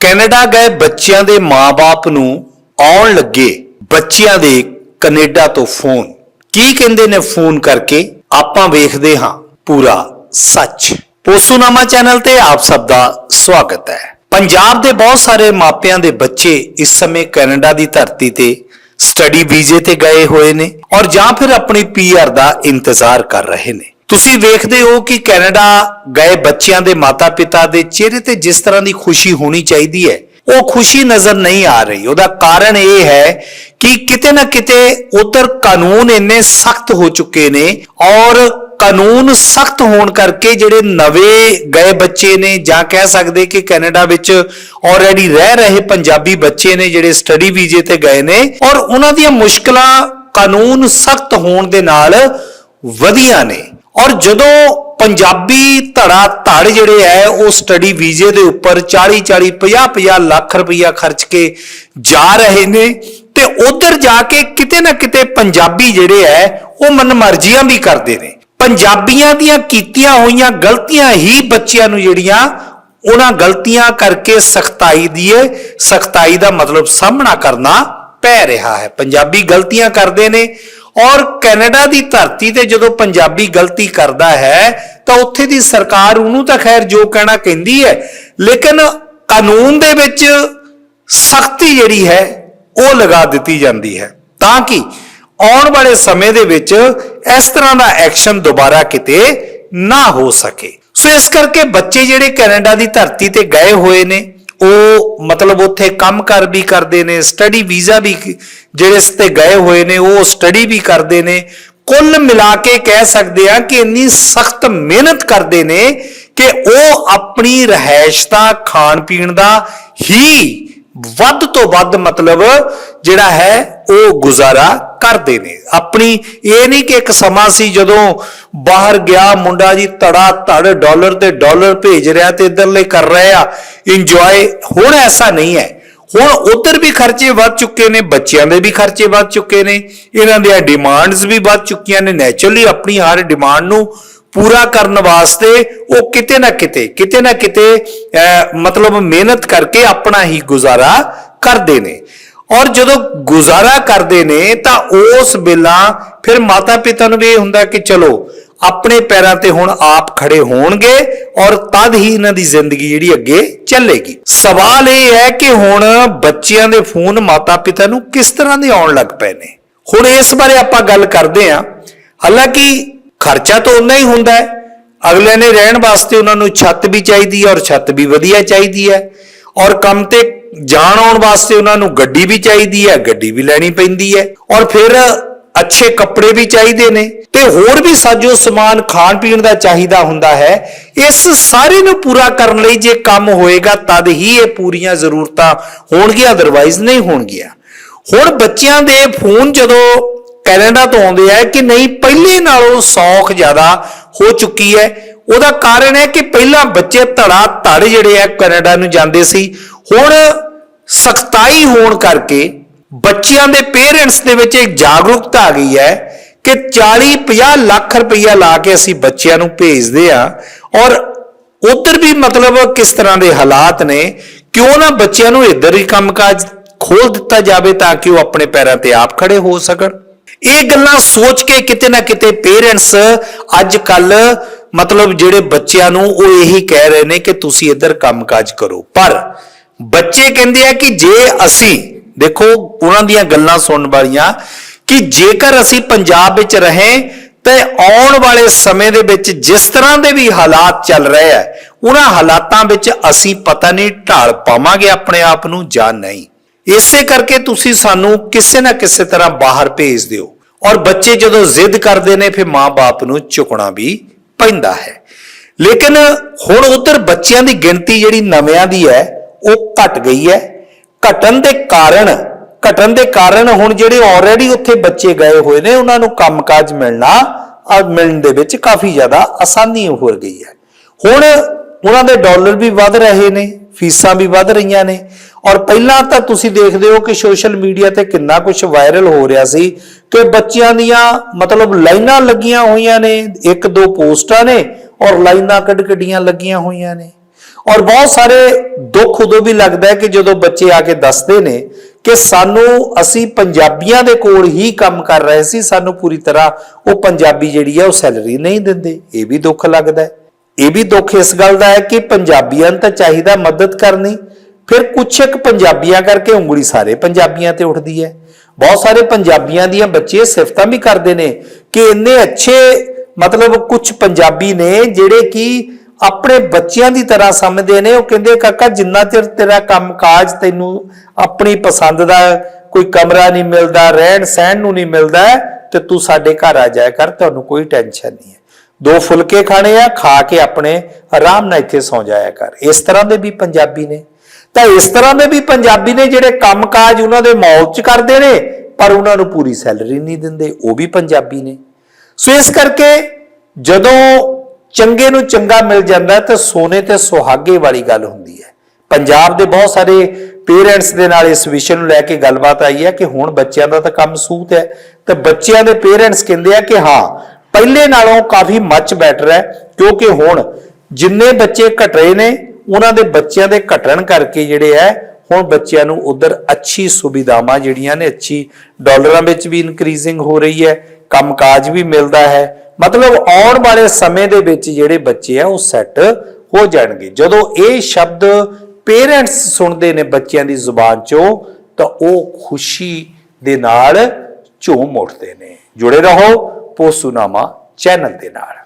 Canada ਗਏ ਬੱਚਿਆਂ ਦੇ ਮਾਪੇ ਨੂੰ ਆਉਣ ਲੱਗੇ ਬੱਚਿਆਂ ਦੇ ਕੈਨੇਡਾ ਤੋਂ ਫੋਨ। ਕੀ ਕਹਿੰਦੇ ਨੇ ਫੋਨ ਕਰਕੇ? ਆਪਾਂ ਵੇਖਦੇ ਹਾਂ। ਪੂਰਾ ਸੱਚ। ਪੋਸੂਨਾਮਾ ਚੈਨਲ ਤੇ ਆਪ ਸਭ ਦਾ ਸਵਾਗਤ ਹੈ। ਪੰਜਾਬ ਦੇ ਬਹੁਤ ਸਾਰੇ ਮਾਪਿਆਂ ਦੇ ਬੱਚੇ ਇਸ ਸਮੇਂ ਕੈਨੇਡਾ ਦੀ ਧਰਤੀ ਤੇ ਸਟੱਡੀ ਵੀਜ਼ੇ ਤੇ ਗਏ ਹੋਏ ਨੇ ਔਰ ਜਾਂ ਫਿਰ ਆਪਣੀ ਪੀਆਰ ਦਾ ਇੰਤਜ਼ਾਰ ਕਰ ਰਹੇ ਨੇ। ਤੁਸੀਂ ਵੇਖਦੇ ਹੋ ਕਿ ਕੈਨੇਡਾ ਗਏ ਬੱਚਿਆਂ ਦੇ ਮਾਤਾ-ਪਿਤਾ ਦੇ ਚਿਹਰੇ ਤੇ ਜਿਸ ਤਰ੍ਹਾਂ ਦੀ ਖੁਸ਼ੀ ਹੋਣੀ ਚਾਹੀਦੀ ਹੈ, ਉਹ ਖੁਸ਼ੀ ਨਜ਼ਰ ਨਹੀਂ ਆ ਰਹੀ। ਉਹਦਾ ਕਾਰਨ ਇਹ ਹੈ ਕਿ ਕਿਤੇ ਨਾ ਕਿਤੇ ਉਧਰ ਕਾਨੂੰਨ ਇੰਨੇ ਸਖਤ ਹੋ ਚੁੱਕੇ ਨੇ ਔਰ ਕਾਨੂੰਨ ਸਖਤ ਹੋਣ ਕਰਕੇ ਜਿਹੜੇ ਨਵੇਂ ਗਏ ਬੱਚੇ ਨੇ ਜਾਂ ਕਹਿ ਸਕਦੇ ਕਿ ਕੈਨੇਡਾ ਵਿੱਚ ਆਲਰੇਡੀ ਰਹਿ ਰਹੇ ਪੰਜਾਬੀ ਬੱਚੇ ਨੇ ਜਿਹੜੇ ਸਟੱਡੀ ਵੀਜ਼ੇ ਤੇ ਗਏ ਨੇ ਔਰ ਉਹਨਾਂ ਦੀਆਂ ਮੁਸ਼ਕਲਾਂ ਕਾਨੂੰਨ ਸਖਤ ਹੋਣ ਦੇ ਨਾਲ ਵਧੀਆਂ ਨੇ। ਔਰ ਜਦੋਂ ਪੰਜਾਬੀ ਧੜਾ ਧੜ ਜਿਹੜੇ ਹੈ, ਉਹ ਸਟੱਡੀ ਵੀਜ਼ੇ ਦੇ ਉੱਪਰ 40 40 50 50 ਲੱਖ ਰੁਪਈਆ ਖਰਚ ਕੇ ਜਾ ਰਹੇ ਨੇ ਤੇ ਉਧਰ ਜਾ ਕੇ ਕਿਤੇ ਨਾ ਕਿਤੇ ਪੰਜਾਬੀ ਜਿਹੜੇ ਹੈ, ਉਹ ਮਨਮਰਜ਼ੀਆਂ ਵੀ ਕਰਦੇ ਨੇ। ਪੰਜਾਬੀਆਂ ਦੀਆਂ ਕੀਤੀਆਂ ਹੋਈਆਂ ਗਲਤੀਆਂ ਹੀ ਬੱਚਿਆਂ ਨੂੰ ਜਿਹੜੀਆਂ ਉਹਨਾਂ ਗਲਤੀਆਂ ਕਰਕੇ ਸਖਤਾਈ ਦੀ ਸਖਤਾਈ ਦਾ ਮਤਲਬ ਸਾਹਮਣਾ ਕਰਨਾ ਪੈ ਰਿਹਾ ਹੈ। ਪੰਜਾਬੀ ਗਲਤੀਆਂ ਕਰਦੇ ਨੇ ਔਰ ਕੈਨੇਡਾ ਦੀ ਧਰਤੀ ਤੇ ਜਦੋਂ ਪੰਜਾਬੀ ਗਲਤੀ ਕਰਦਾ ਹੈ, ਤਾਂ ਉੱਥੇ ਦੀ ਸਰਕਾਰ ਉਹਨੂੰ ਤਾਂ ਖੈਰ ਜੋ ਕਹਿਣਾ ਕਹਿੰਦੀ ਹੈ, ਲੇਕਿਨ ਕਾਨੂੰਨ ਦੇ ਵਿੱਚ ਸਖਤੀ ਜਿਹੜੀ ਹੈ, ਉਹ ਲਗਾ ਦਿੱਤੀ ਜਾਂਦੀ ਹੈ। ਤਾਂ ਕਿ ਆਉਣ ਵਾਲੇ ਸਮੇਂ ਦੇ ਵਿੱਚ ਇਸ ਤਰ੍ਹਾਂ ਦਾ ਐਕਸ਼ਨ ਦੁਬਾਰਾ ਕਿਤੇ ਨਾ ਹੋ ਸਕੇ। ਸੋ ਇਸ ਕਰਕੇ ਬੱਚੇ ਜਿਹੜੇ ਕੈਨੇਡਾ ਦੀ ਧਰਤੀ ਤੇ ਗਏ ਹੋਏ ਨੇ ਉਹ ਮਤਲਬ ਉੱਥੇ ਕੰਮ ਕਰ ਵੀ ਕਰਦੇ ਨੇ ਸਟੱਡੀ ਵੀਜ਼ਾ ਵੀ ਜਿਹੜੇ ਇਸ ਤੇ ਗਏ ਹੋਏ ਨੇ, ਉਹ ਸਟੱਡੀ ਵੀ ਕਰਦੇ ਨੇ। ਕੁੱਲ ਮਿਲਾ ਕੇ ਕਹਿ ਸਕਦੇ ਆ ਕਿ ਇੰਨੀ ਸਖਤ ਮਿਹਨਤ ਕਰਦੇ ਨੇ ਕਿ ਉਹ ਆਪਣੀ ਰਹਿائش ਦਾ ਖਾਣ ਪੀਣ ਦਾ ਹੀ ਵੱਧ ਤੋਂ ਵੱਧ ਮਤਲਬ ਜਿਹੜਾ ਹੈ ਉਹ ਗੁਜ਼ਾਰਾ ਕਰਦੇ ਨੇ। ਆਪਣੀ ਇਹ ਨਹੀਂ ਕਿ ਇੱਕ ਸਮਾਂ ਸੀ ਜਦੋਂ ਬਾਹਰ ਗਿਆ ਮੁੰਡਾ ਜੀ ਤੜਾ ਧੜ ਡਾਲਰ ਤੇ ਡਾਲਰ ਭੇਜ ਰਿਹਾ ਤੇ ਇਧਰਲੇ ਕਰ ਰਹੇ ਆ। ਇੰਜੋਏ ਹੁਣ ਐਸਾ ਨਹੀਂ ਹੈ। ਹੁਣ ਉਧਰ ਵੀ ਖਰਚੇ ਵੱਧ ਚੁੱਕੇ ਨੇ ਬੱਚਿਆਂ ਦੇ ਵੀ ਖਰਚੇ ਵੱਧ ਚੁੱਕੇ ਨੇ। ਇਹਨਾਂ ਦੀਆਂ ਡਿਮਾਂਡਸ ਵੀ ਵੱਧ ਚੁੱਕੀਆਂ ਨੇ। ਨੇਚਰਲੀ ਆਪਣੀ ਹਰ ਡਿਮਾਂਡ ਨੂੰ ਪੂਰਾ ਕਰਨ ਵਾਸਤੇ ਉਹ ਕਿਤੇ ਨਾ ਕਿਤੇ ਕਿਤੇ ਨਾ ਕਿਤੇ ਅਹ, ਮਤਲਬ ਮਿਹਨਤ ਕਰਕੇ ਆਪਣਾ ਹੀ ਗੁਜ਼ਾਰਾ ਕਰਦੇ ਨੇ। ਔਰ ਜਦੋਂ ਗੁਜ਼ਾਰਾ ਕਰਦੇ ਨੇ ਤਾਂ ਉਸ ਵੇਲਾ ਫਿਰ ਮਾਤਾ ਪਿਤਾ ਨੂੰ ਵੀ ਇਹ ਹੁੰਦਾ ਕਿ ਚਲੋ, ਆਪਣੇ ਪੈਰਾਂ ਤੇ ਹੁਣ ਆਪ ਖੜੇ ਹੋਣਗੇ ਔਰ ਤਦ ਹੀ ਇਹਨਾਂ ਦੀ ਜ਼ਿੰਦਗੀ ਜਿਹੜੀ ਅੱਗੇ ਚੱਲੇਗੀ। ਸਵਾਲ ਇਹ ਹੈ ਕਿ ਹੁਣ ਬੱਚਿਆਂ ਦੇ ਫੋਨ ਮਾਤਾ ਪਿਤਾ ਨੂੰ ਕਿਸ ਤਰ੍ਹਾਂ ਦੇ ਆਉਣ ਲੱਗ ਪਏ ਨੇ? ਹੁਣ ਇਸ ਬਾਰੇ ਆਪਾਂ ਗੱਲ ਕਰਦੇ ਹਾਂ। ਹਾਲਾਂਕਿ ਖਰਚਾ ਤਾਂ ਉਨਾ ਹੀ ਹੁੰਦਾ ਹੈ। ਅਗਲੇ ਨੇ ਰਹਿਣ ਵਾਸਤੇ ਉਹਨਾਂ ਨੂੰ ਛੱਤ ਵੀ ਚਾਹੀਦੀ ਹੈ ਔਰ ਛੱਤ ਵੀ ਵਧੀਆ ਚਾਹੀਦੀ ਹੈ। ਔਰ ਕੰਮ ਤੇ ਜਾਣ ਆਉਣ ਵਾਸਤੇ ਉਹਨਾਂ ਨੂੰ ਗੱਡੀ ਵੀ ਚਾਹੀਦੀ ਹੈ, ਗੱਡੀ ਵੀ ਲੈਣੀ ਪੈਂਦੀ ਹੈ ਔਰ ਫਿਰ ਅੱਛੇ ਕੱਪੜੇ ਵੀ ਚਾਹੀਦੇ ਨੇ। ਤੇ ਹੋਰ ਵੀ ਸਾਜੋ ਸਮਾਨ ਖਾਣ ਪੀਣ ਦਾ ਚਾਹੀਦਾ ਹੁੰਦਾ ਹੈ। ਇਸ ਸਾਰੇ ਨੂੰ ਪੂਰਾ ਕਰਨ ਲਈ ਜੇ ਕੰਮ ਹੋਏਗਾ, ਤਦ ਹੀ ਇਹ ਪੂਰੀਆਂ ਜ਼ਰੂਰਤਾਂ ਹੋਣਗੀਆਂ ਅਦਰਵਾਈਜ਼ ਨਹੀਂ ਹੋਣਗੀਆਂ। ਹੁਣ ਬੱਚਿਆਂ ਦੇ ਫੋਨ ਜਦੋਂ ਕੈਨੇਡਾ ਤੋਂ ਆਉਂਦੇ ਆ ਕਿ ਨਹੀਂ, ਪਹਿਲੇ ਨਾਲੋਂ ਸੌਖ ਜ਼ਿਆਦਾ ਹੋ ਚੁੱਕੀ ਹੈ। ਉਹਦਾ ਕਾਰਨ ਹੈ ਕਿ ਪਹਿਲਾਂ ਬੱਚੇ ਧੜਾ ਧੜ ਜਿਹੜੇ ਆ ਕੈਨੇਡਾ ਨੂੰ ਜਾਂਦੇ ਸੀ। ਹੁਣ ਸਖਤਾਈ ਹੋਣ ਕਰਕੇ ਬੱਚਿਆਂ ਦੇ ਪੇਰੈਂਟਸ ਦੇ ਵਿੱਚ ਇੱਕ ਜਾਗਰੂਕਤਾ ਆ ਗਈ ਹੈ ਕਿ 40 50 ਲੱਖ ਰੁਪਈਆ ਲਾ ਕੇ ਅਸੀਂ ਬੱਚਿਆਂ ਨੂੰ ਭੇਜਦੇ ਆ ਔਰ ਉਧਰ ਵੀ ਮਤਲਬ ਕਿਸ ਤਰ੍ਹਾਂ ਦੇ ਹਾਲਾਤ ਨੇ, ਕਿਉਂ ਨਾ ਬੱਚਿਆਂ ਨੂੰ ਇੱਧਰ ਹੀ ਕੰਮਕਾਜ ਖੋਲ ਦਿੱਤਾ ਜਾਵੇ ਤਾਂ ਕਿ ਉਹ ਆਪਣੇ ਪੈਰਾਂ ਤੇ ਆਪ ਖੜੇ ਹੋ ਸਕਣ। ਇਹ ਗੱਲਾਂ ਸੋਚ ਕੇ ਕਿਤੇ ਨਾ ਕਿਤੇ ਪੇਰੈਂਟਸ ਅੱਜ ਕੱਲ ਮਤਲਬ ਜਿਹੜੇ ਬੱਚਿਆਂ ਨੂੰ ਉਹ ਇਹੀ ਕਹਿ ਰਹੇ ਨੇ ਕਿ ਤੁਸੀਂ ਇੱਧਰ ਕੰਮਕਾਜ ਕਰੋ। ਪਰ ਬੱਚੇ ਕਹਿੰਦੇ ਆ ਕਿ ਜੇ ਅਸੀਂ, ਦੇਖੋ ਉਹਨਾਂ ਦੀਆਂ ਗੱਲਾਂ ਸੁਣਨ ਵਾਲੀਆਂ, ਕਿ ਜੇਕਰ ਅਸੀਂ ਪੰਜਾਬ ਵਿੱਚ ਰਹੇ, ਤੇ ਆਉਣ ਵਾਲੇ ਸਮੇਂ ਦੇ ਵਿੱਚ ਜਿਸ ਤਰ੍ਹਾਂ ਦੇ ਵੀ ਹਾਲਾਤ ਚੱਲ ਰਹੇ ਆ, ਉਹਨਾਂ ਹਾਲਾਤਾਂ ਵਿੱਚ ਅਸੀਂ ਪਤਾ ਨਹੀਂ ਢਾਲ ਪਾਵਾਂਗੇ ਆਪਣੇ ਆਪ ਨੂੰ ਜਾਂ ਨਹੀਂ। ਇਸੇ ਕਰਕੇ ਤੁਸੀਂ ਸਾਨੂੰ ਕਿਸੇ ਨਾ ਕਿਸੇ ਤਰ੍ਹਾਂ ਬਾਹਰ ਭੇਜ ਦਿਓ। ਔਰ ਬੱਚੇ ਜਦੋਂ ਜ਼ਿੱਦ ਕਰਦੇ ਨੇ, ਫਿਰ ਮਾਪੇ ਨੂੰ ਝੁਕਣਾ ਵੀ ਪੈਂਦਾ ਹੈ। ਲੇਕਿਨ ਹੁਣ ਉਧਰ ਬੱਚਿਆਂ ਦੀ ਗਿਣਤੀ ਜਿਹੜੀ ਨਵਿਆਂ ਦੀ ਹੈ ਉਹ ਘਟ ਗਈ ਹੈ। ਘਟਣ ਦੇ ਕਾਰਨ, ਘਟਣ ਦੇ ਕਾਰਨ ਹੁਣ ਜਿਹੜੇ ਆਲਰੇਡੀ ਉੱਥੇ ਬੱਚੇ ਗਏ ਹੋਏ ਨੇ, ਉਹਨਾਂ ਨੂੰ ਕੰਮਕਾਜ ਮਿਲਣਾ ਆ ਮਿਲਣ ਦੇ ਵਿੱਚ ਕਾਫੀ ਜ਼ਿਆਦਾ ਆਸਾਨੀ ਹੋ ਗਈ ਹੈ। ਹੁਣ ਉਹਨਾਂ ਦੇ ਡਾਲਰ ਵੀ ਵੱਧ ਰਹੇ ਨੇ, ਫੀਸਾਂ ਵੀ ਵੱਧ ਰਹੀਆਂ ਨੇ। ਔਰ ਪਹਿਲਾਂ ਤਾਂ ਤੁਸੀਂ ਦੇਖਦੇ ਹੋ ਕਿ ਸੋਸ਼ਲ ਮੀਡੀਆ ਤੇ ਕਿੰਨਾ ਕੁਝ ਵਾਇਰਲ ਹੋ ਰਿਹਾ ਸੀ ਕਿ ਬੱਚਿਆਂ ਦੀਆਂ ਮਤਲਬ ਲਾਈਨਾਂ ਲੱਗੀਆਂ ਹੋਈਆਂ ਨੇ, ਇੱਕ ਦੋ ਪੋਸਟਾਂ ਨੇ ਔਰ ਲਾਈਨਾਂ ਕੱਢ ਕੱਢੀਆਂ ਲੱਗੀਆਂ ਹੋਈਆਂ ਨੇ। ਔਰ ਬਹੁਤ ਸਾਰੇ ਦੁੱਖ ਉਦੋਂ ਵੀ ਲੱਗਦਾ ਹੈ ਕਿ ਜਦੋਂ ਬੱਚੇ ਆ ਕੇ ਦੱਸਦੇ ਨੇ ਕਿ ਸਾਨੂੰ, ਅਸੀਂ ਪੰਜਾਬੀਆਂ ਦੇ ਕੋਲ ਹੀ ਕੰਮ ਕਰ ਰਹੇ ਸੀ, ਸਾਨੂੰ ਪੂਰੀ ਤਰ੍ਹਾਂ ਉਹ ਪੰਜਾਬੀ ਜਿਹੜੀ ਹੈ ਉਹ ਸੈਲਰੀ ਨਹੀਂ ਦਿੰਦੇ। ਇਹ ਵੀ ਦੁੱਖ ਲੱਗਦਾ ਹੈ। ਇਹ ਵੀ ਦੁੱਖ ਇਸ ਗੱਲ ਦਾ ਹੈ ਕਿ ਪੰਜਾਬੀਆਂ ਨੂੰ ਤਾਂ ਚਾਹੀਦਾ ਮਦਦ ਕਰਨੀ। ਫਿਰ ਕੁਛ ਇੱਕ ਪੰਜਾਬੀਆਂ ਕਰਕੇ ਉਂਗਲੀ ਸਾਰੇ ਪੰਜਾਬੀਆਂ ਤੇ ਉੱਠਦੀ ਹੈ। ਬਹੁਤ ਸਾਰੇ ਪੰਜਾਬੀਆਂ ਦੀਆਂ ਬੱਚੇ ਸਿਫਤਾਂ ਵੀ ਕਰਦੇ ਨੇ ਕਿ ਇੰਨੇ ਅੱਛੇ ਮਤਲਬ ਕੁਝ ਪੰਜਾਬੀ ਨੇ ਜਿਹੜੇ ਕਿ ਆਪਣੇ ਬੱਚਿਆਂ ਦੀ ਤਰ੍ਹਾਂ ਸਮਝਦੇ ਨੇ, ਉਹ ਕਹਿੰਦੇ, ਕਾਕਾ, ਜਿੰਨਾ ਚਿਰ ਤੇਰਾ ਕੰਮਕਾਜ ਤੈਨੂੰ ਆਪਣੀ ਪਸੰਦ ਦਾ ਕੋਈ ਕਮਰਾ ਨਹੀਂ ਮਿਲਦਾ, ਰਹਿਣ ਸਹਿਣ ਨੂੰ ਨਹੀਂ ਮਿਲਦਾ, ਤੇ ਤੂੰ ਸਾਡੇ ਘਰ ਆ ਜਾਇਆ ਕਰ, ਤੁਹਾਨੂੰ ਕੋਈ ਟੈਨਸ਼ਨ ਨਹੀਂ ਹੈ। ਦੋ ਫੁਲਕੇ ਖਾਣੇ ਆ, ਖਾ ਕੇ ਆਪਣੇ ਆਰਾਮ ਨਾਲ ਇੱਥੇ ਸੌ ਜਾਇਆ ਕਰ। ਇਸ ਤਰ੍ਹਾਂ ਦੇ ਵੀ ਪੰਜਾਬੀ ਨੇ। ਤਾਂ ਇਸ ਤਰ੍ਹਾਂ ਦੇ ਵੀ ਪੰਜਾਬੀ ਨੇ ਜਿਹੜੇ ਕੰਮਕਾਜ ਉਹਨਾਂ ਦੇ ਮੌਲ 'ਚ ਕਰਦੇ ਨੇ, ਪਰ ਉਹਨਾਂ ਨੂੰ ਪੂਰੀ ਸੈਲਰੀ ਨਹੀਂ ਦਿੰਦੇ, ਉਹ ਵੀ ਪੰਜਾਬੀ ਨੇ। ਸੋ ਇਸ ਕਰਕੇ ਜਦੋਂ ਚੰਗੇ ਨੂੰ ਚੰਗਾ ਮਿਲ ਜਾਂਦਾ ਤਾਂ ਸੋਨੇ ਤੇ ਸੁਹਾਗੇ ਵਾਲੀ ਗੱਲ ਹੁੰਦੀ ਹੈ। ਪੰਜਾਬ ਦੇ ਬਹੁਤ ਸਾਰੇ ਪੇਰੈਂਟਸ ਦੇ ਨਾਲ ਇਸ ਵਿਸ਼ੇ ਨੂੰ ਲੈ ਕੇ ਗੱਲਬਾਤ ਆਈ ਹੈ ਕਿ ਹੁਣ ਬੱਚਿਆਂ ਦਾ ਤਾਂ ਕੰਮ ਸੂਤ ਹੈ, ਤੇ ਬੱਚਿਆਂ ਦੇ ਪੇਰੈਂਟਸ ਕਹਿੰਦੇ ਆ ਕਿ ਹਾਂ, ਪਹਿਲੇ ਨਾਲੋਂ ਕਾਫੀ ਮੱਚ ਬੈਟਰ ਹੈ, ਕਿਉਂਕਿ ਹੁਣ ਜਿੰਨੇ ਬੱਚੇ ਘਟ ਰਹੇ ਨੇ, ਉਹਨਾਂ ਦੇ ਬੱਚਿਆਂ ਦੇ ਘਟਣ ਕਰਕੇ ਜਿਹੜੇ ਹੈ, ਹੁਣ ਬੱਚਿਆਂ ਨੂੰ ਉਧਰ ਅੱਛੀ ਸੁਵਿਧਾਵਾਂ ਜਿਹੜੀਆਂ ਨੇ, ਅੱਛੀ ਡਾਲਰਾਂ ਵਿੱਚ ਵੀ ਇਨਕਰੀਜ਼ਿੰਗ ਹੋ ਰਹੀ ਹੈ ਕੰਮਕਾਜ ਵੀ ਮਿਲਦਾ ਹੈ। ਮਤਲਬ ਆਉਣ ਵਾਲੇ ਸਮੇਂ ਦੇ ਵਿੱਚ ਜਿਹੜੇ ਬੱਚੇ ਆ, ਉਹ ਸੈੱਟ ਹੋ ਜਾਣਗੇ। ਜਦੋਂ ਇਹ ਸ਼ਬਦ ਪੇਰੈਂਟਸ ਸੁਣਦੇ ਨੇ ਬੱਚਿਆਂ ਦੀ ਜ਼ੁਬਾਨ ਚੋਂ, ਤਾਂ ਉਹ ਖੁਸ਼ੀ ਦੇ ਨਾਲ ਝੂਮ ਉੱਠਦੇ ਨੇ। ਜੁੜੇ ਰਹੋ ਪੋਸੂਨਾਮਾ ਚੈਨਲ ਦੇ ਨਾਲ।